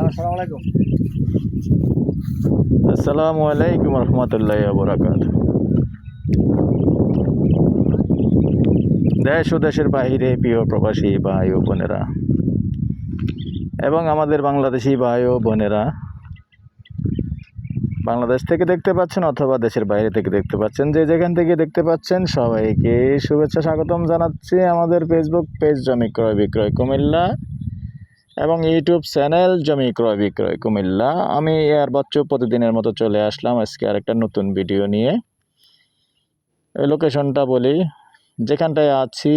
আসসালামু আলাইকুম। আলাইকুম রহমতুল্লাহ বরাকাত। দেশ ও দেশের বাহিরে প্রিয় প্রবাসী ভাই ও বোনেরা এবং আমাদের বাংলাদেশি ভাই ও বোনেরা, বাংলাদেশ থেকে দেখতে পাচ্ছেন অথবা দেশের বাইরে থেকে দেখতে পাচ্ছেন, যে যেখান থেকে দেখতে পাচ্ছেন সবাইকে শুভেচ্ছা স্বাগতম জানাচ্ছি আমাদের ফেসবুক পেজ জমি ক্রয় বিক্রয় কুমিল্লা। এবং ইউটিউব চ্যানেল জমি ক্রয় বিক্রয় কুমিল্লা। আমি এয়ার বাচ্চু প্রতিদিনের মতো চলে আসলাম আজকে আরেকটা নতুন ভিডিও নিয়ে। এই লোকেশনটা বলি, যেখানটায় আছি,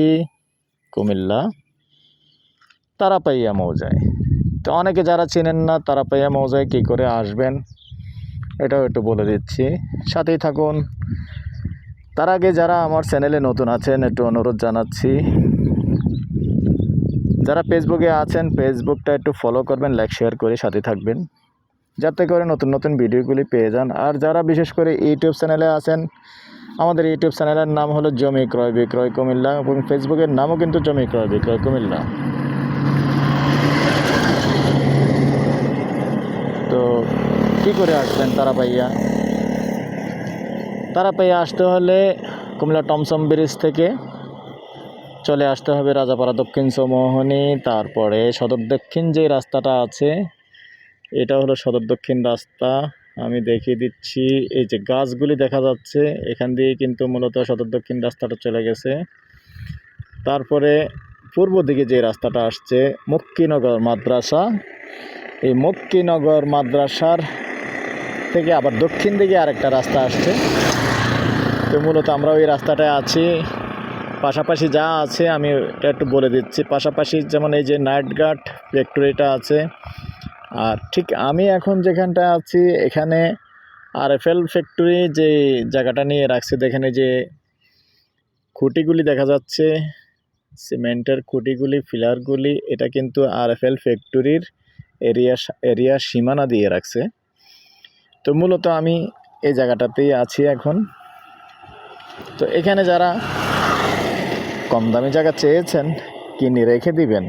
কুমিল্লা। তারাপাইয়া মৌজায়। তো অনেকে যারা চেনেন না, তারাপাইয়া মৌজায় কী করে আসবেন, এটাও একটু বলে দিচ্ছি। সাথেই থাকুন। তার আগে যারা আমার চ্যানেলে নতুন আছেন, একটু অনুরোধ জানাচ্ছি যারা ফেসবুকে আছেন ফেসবুকটা একটু ফলো করবেন লাইক শেয়ার করে সাথে থাকবেন। যাতে করে নতুন নতুন ভিডিওগুলি পেয়ে যান। আর যারা বিশেষ করে ইউটিউব চ্যানেলে আছেন, আমাদের ইউটিউব চ্যানেলের নাম হলো জমি ক্রয় বিক্রয় কুমিল্লা এবং ফেসবুকের নামও কিন্তু জমি ক্রয় বিক্রয় কুমিল্লা। তো কী করে আসবেন তারা পাইয়া তারা পাইয়া আসতে হলে কুমিল্লা টমসম ব্রিজ থেকে চলে আসতে হবে রাজাপাড়া দক্ষিণ চৌমোহনী তারপরে সদর দক্ষিণ যে রাস্তাটা আছে, এটা হলো সদর দক্ষিণ রাস্তা। আমি দেখিয়ে দিচ্ছি, এই যে গাছগুলি দেখা যাচ্ছে, এখান দিয়ে কিন্তু মূলত সদর দক্ষিণ রাস্তাটা চলে গেছে। তারপরে পূর্ব দিকে যে রাস্তাটা আসছে, মক্কিনগর মাদ্রাসা। এই মক্কিনগর মাদ্রাসার থেকে আবার দক্ষিণ দিকে আরেকটা রাস্তা আসছে। তো মূলত আমরা ওই রাস্তাটায় আছি। পাশাপাশি যা আছে আমি এটা একটু বলে দিচ্ছি। পাশাপাশি যেমন এই যে নাইট গার্ড ফ্যাক্টরিটা আছে, আর ঠিক আমি এখন যেখানটা আছি, এখানে আর এফ এল ফ্যাক্টরি যে জায়গাটা নিয়ে রাখছে, দেখেন যে খুঁটিগুলি দেখা যাচ্ছে, সিমেন্টের খুঁটিগুলি, ফিলারগুলি, এটা কিন্তু আর এফ এল ফ্যাক্টরির এরিয়া এরিয়া সীমানা দিয়ে রাখছে। তো মূলত আমি এই জায়গাটাতেই আছি এখন। তো এখানে যারা কম দামি জায়গা চেয়েছেন, কিনে রেখে দিবেন।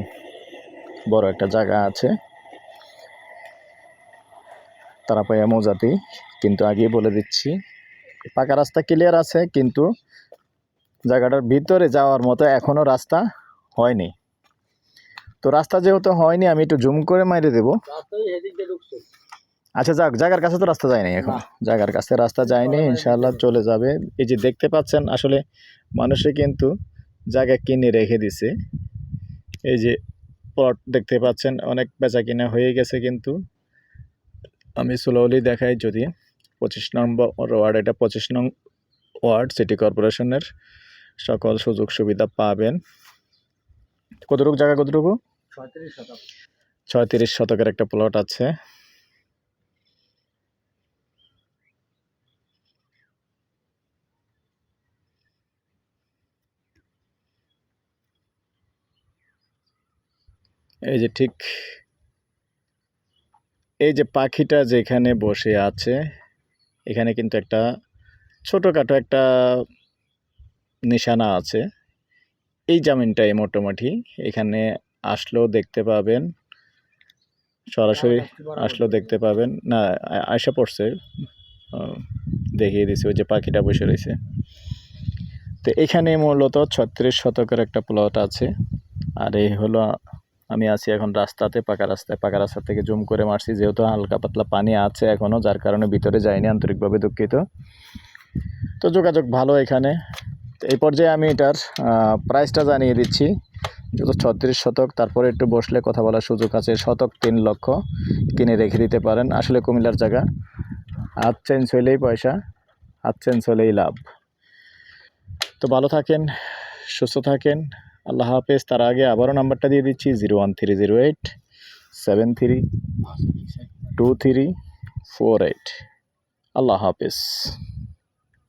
বড় একটা জায়গা আছে। তারা পাইয়া মৌজাতি কিন্তু আগেই বলে দিচ্ছি। পাকা রাস্তা ক্লিয়ার আছে, কিন্তু জায়গাটার ভিতরে যাওয়ার মতো এখনও রাস্তা হয়নি। তো রাস্তা যেহেতু হয়নি, আমি একটু জুম করে মাইরে দেবো। আচ্ছা যাক, জায়গার কাছে তো রাস্তা যায়নি এখন। জায়গার কাছে রাস্তা যায়নি, ইনশাআল্লাহ চলে যাবে। এই যে দেখতে পাচ্ছেন, আসলে মানুষে কিন্তু জায়গা কিনে রেখে দিছে। এই যে প্লট দেখতে পাচ্ছেন অনেক বেচা কিনা হয়ে গেছে কিন্তু। আমি স্লোলি দেখাই যদি। পঁচিশ নম্বর ওয়ার্ড এটা পঁচিশ নং ওয়ার্ড সিটি কর্পোরেশনের সকল সুযোগ সুবিধা পাবেন। কতটুকু জায়গা কতটুকু? ছয়ত্রিশ শতকের একটা প্লট আছে। এই যে ঠিক এই যে পাখিটা যেখানে বসে আছে এখানে কিন্তু একটা ছোটোখাটো একটা নিশানা আছে। এই জামিনটাই মোটামুটি। এখানে আসলেও দেখতে পাবেন সরাসরি আসলেও দেখতে পাবেন। না আ- আয়সা পড়ছে দেখিয়ে দিছে ওই যে পাখিটা বসে রয়েছে। তো এখানে মূলত ছত্রিশ শতকের একটা প্লট আছে। আর এই হলো আমি আছি এখন রাস্তাতে, পাকা রাস্তায়, পাকা রাস্তা থেকে জুম করে মারছি। যেহেতু হালকা পাতলা পানি আছে এখনও যার কারণে ভিতরে যায়নি আন্তরিকভাবে দুঃখিত। তো যোগাযোগ ভালো এখানে। এই পর্যায়ে আমি এটার প্রাইসটা জানিয়ে দিচ্ছি। যত ছত্রিশ শতক, তারপরে একটু বসলে কথা বলার সুযোগ আছে। শতক তিন লক্ষ, কিনে রেখে দিতে পারেন। আসলে কুমিল্লার জায়গা। হাত চেঞ্জ হইলেই পয়সা, হাত চেঞ্জ হলেই লাভ। তো ভালো থাকেন, সুস্থ থাকেন। আল্লাহ হাফেজ, তার আগে আবারও নাম্বারটা দিয়ে দিচ্ছি, zero one three zero eight, seven three two three four eight. আল্লাহ হাফেজ।